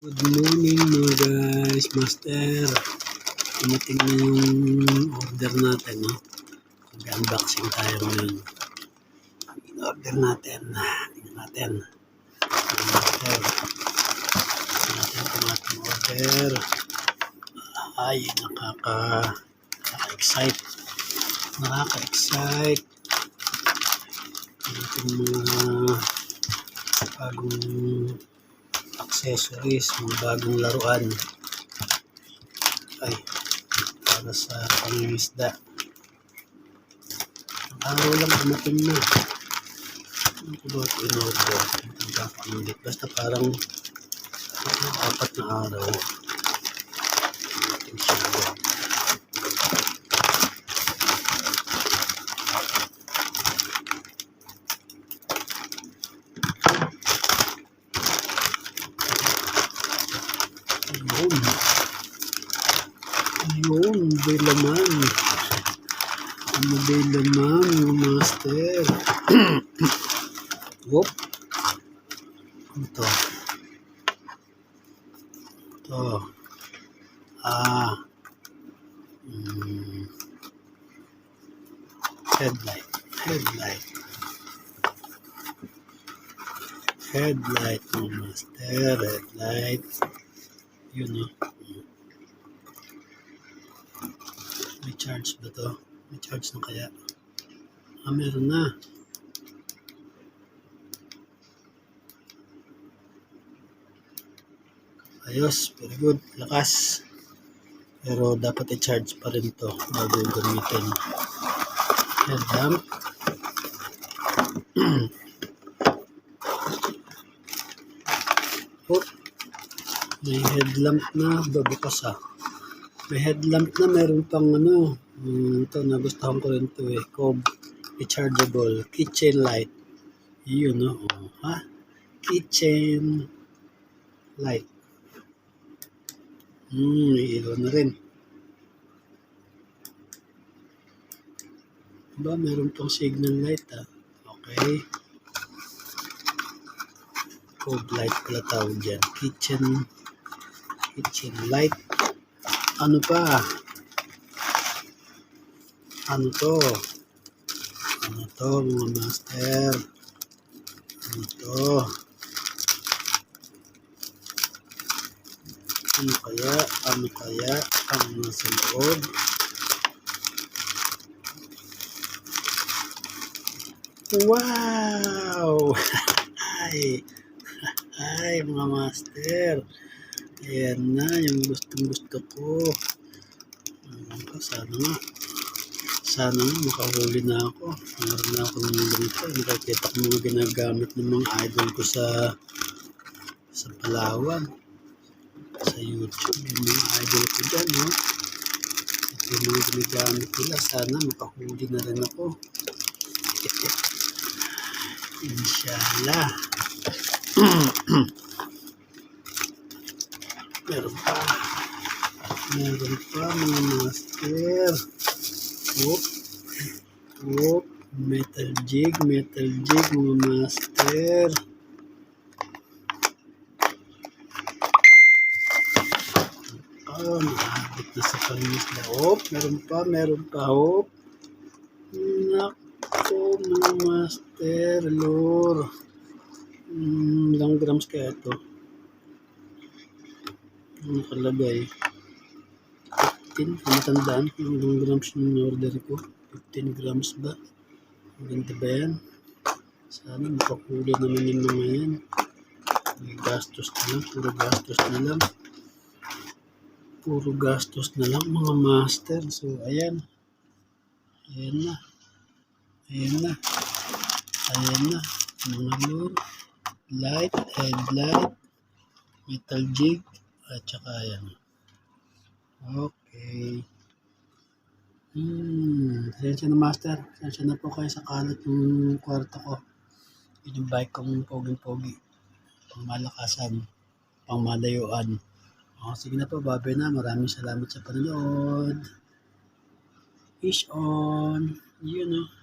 Good morning mga guys, master. Dumating na yung order natin, no? Mag-unboxing tayo ngayon. In-order natin, tingnan natin. Master. Tingnan natin kung ating order. Ay, nakaka, nakaka-excite. Nakaka-excite. Ang ating mga bagong accessories, mga bagong laruan. Ay, para sa pangingisda. Ang araw lang dumating na. Ko ito in-order? Ang kakangit. Basta parang apat na araw. Dumating siya agad. Ayun. Ayun, may laman. Ano laman, mga master? Whoop. Ano to? Ito. Ah. Hmm. Headlight. Headlight. Headlight, mga master. Headlight. Yun o. May charge ba to? May charge na kaya? Ah, meron na. Ayos, very good. Lakas. Pero dapat i-charge pa rin to bago gamitin. Headlamp. oh, may headlamp na. Babukas ah. May headlamp na. Meron pang ano. Hmm, ito, nagustuhan ko rin to eh. Cob. Rechargeable. Kitchen light. Yun no. Oh, ha? Kitchen light. Hmm, may ilaw na rin. Ba, meron pang signal light ah. Okay. Cob light pala tawag dyan. Kitchen kitchen light. Ano pa? Ano to? Ano to mga master? Ano to? Ano kaya? Ano kaya ang nasa loob? Wow! Ay! Ay, mga master! Ayan na, yung gustong gusto ko. Ano pa, sana nga. Sana nga, makahuli na ako. Meron na ako ng ganito. Nakikita ko mga ginagamit ng mga idol ko sa sa Palawan. Sa YouTube. Yung mga idol ko dyan, no? Ito yung mga ginagamit nila. Sana makahuli na rin ako. Inshallah. Meron pa. Meron pa mga master. Whoop. Whoop. Metal jig. Metal jig mga master. Oh, nakabit na sa pangisda. Whoop. Meron pa. Meron pa. Whoop. Nako mga master. Lord. Hmm, ilang grams kaya ito? Nakalagay. 15. Kung matandaan kung ilang grams yung order ko. 15 grams ba? Maganda ba yan? Sana makakuli naman yung mga yan. May gastos na lang. Puro gastos na lang. Puro gastos na lang mga master. So, ayan. Ayan na. Ayan na. Ayan na. Mga lord. Light, headlight, metal jig, at saka ayan. Okay. Hmm, sensya na master. Sensya na po kayo sa kalat ng kwarto ko. Yun yung bike kong poging-pogi. Pangmalakasan. Pangmalayuan. O, sige na po, babay na. Maraming salamat sa panonood. Fish on. Yun o.